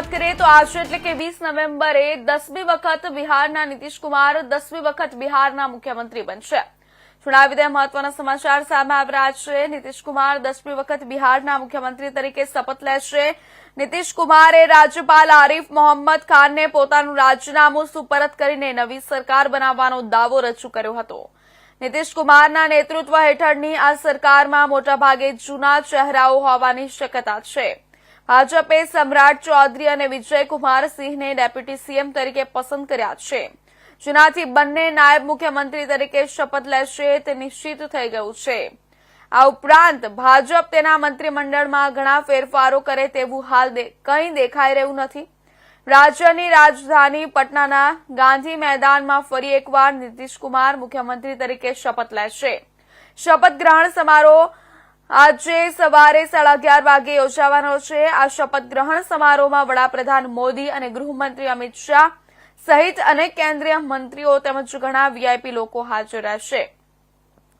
વાત કરીએ તો આજે એટલે કે વીસ નવેમ્બરે દસમી વખત બિહારના નીતિશ કુમાર દસમી વખત બિહારના મુખ્યમંત્રી બનશે. જણાવી દે મહત્વના સમાચાર સામે આવ્યા છે. નીતિશકુમાર દસમી વખત બિહારના મુખ્યમંત્રી તરીકે શપથ લેશે. નીતિશકુમારે રાજ્યપાલ આરીફ મોહમ્મદ ખાનને પોતાનું રાજીનામું સુપરત કરીને નવી સરકાર બનાવવાનો દાવો રજૂ કર્યો હતો. નીતિશકુમારના નેતૃત્વ હેઠળની આ સરકારમાં મોટાભાગે જૂના ચહેરાઓ હોવાની શક્યતા છે. ભાજપે સમ્રાટ ચૌધરી અને વિજયકુમાર સિંહને ડેપ્યુટી સીએમ તરીકે પસંદ કર્યા છે. જેનાથી બંને નાયબ મુખ્યમંત્રી તરીકે શપથ લેશે તે નિશ્ચિત થઈ ગયું છે. આ ઉપરાંત ભાજપ તેના મંત્રીમંડળમાં ઘણા ફેરફારો કરે તેવું હાલ કંઈ દેખાઈ રહ્યું નથી. રાજ્યની રાજધાની પટનાના ગાંધી મેદાનમાં ફરી એકવાર નીતિશ કુમાર મુખ્યમંત્રી તરીકે શપથ લેશે. શપથ ગ્રહણ સમારોહ આજે સવારે સાડા અગિયાર વાગે યોજાવાનો છે. આ શપથ ગ્રહણ સમારોહમાં વડાપ્રધાન મોદી અને ગૃહમંત્રી અમિત શાહ સહિત અનેક કેન્દ્રીય મંત્રીઓ તેમજ ઘણા વીઆઈપી લોકો હાજર રહેશે.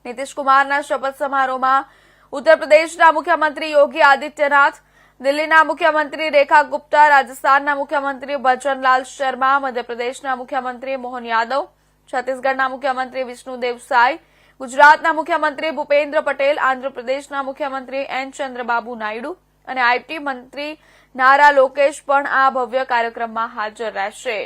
નીતિશ કુમારના શપથ સમારોહમાં ઉત્તર પ્રદેશના મુખ્યમંત્રી યોગી આદિત્યનાથ, દિલ્હીના મુખ્યમંત્રી રેખા ગુપ્તા, રાજસ્થાનના મુખ્યમંત્રી ભજનલાલ શર્મા, મધ્યપ્રદેશના મુખ્યમંત્રી મોહન યાદવ, છત્તીસગઢના મુખ્યમંત્રી વિષ્ણુદેવ સાય ગુજરાતના મુખ્યમંત્રી ભૂપેન્દ્ર પટેલ, આંધ્રપ્રદેશના મુખ્યમંત્રી એન ચંદ્રબાબુ નાયડુ અને આઈટી મંત્રી નારા લોકેશ પણ આ ભવ્ય કાર્યક્રમમાં હાજર રહેશે.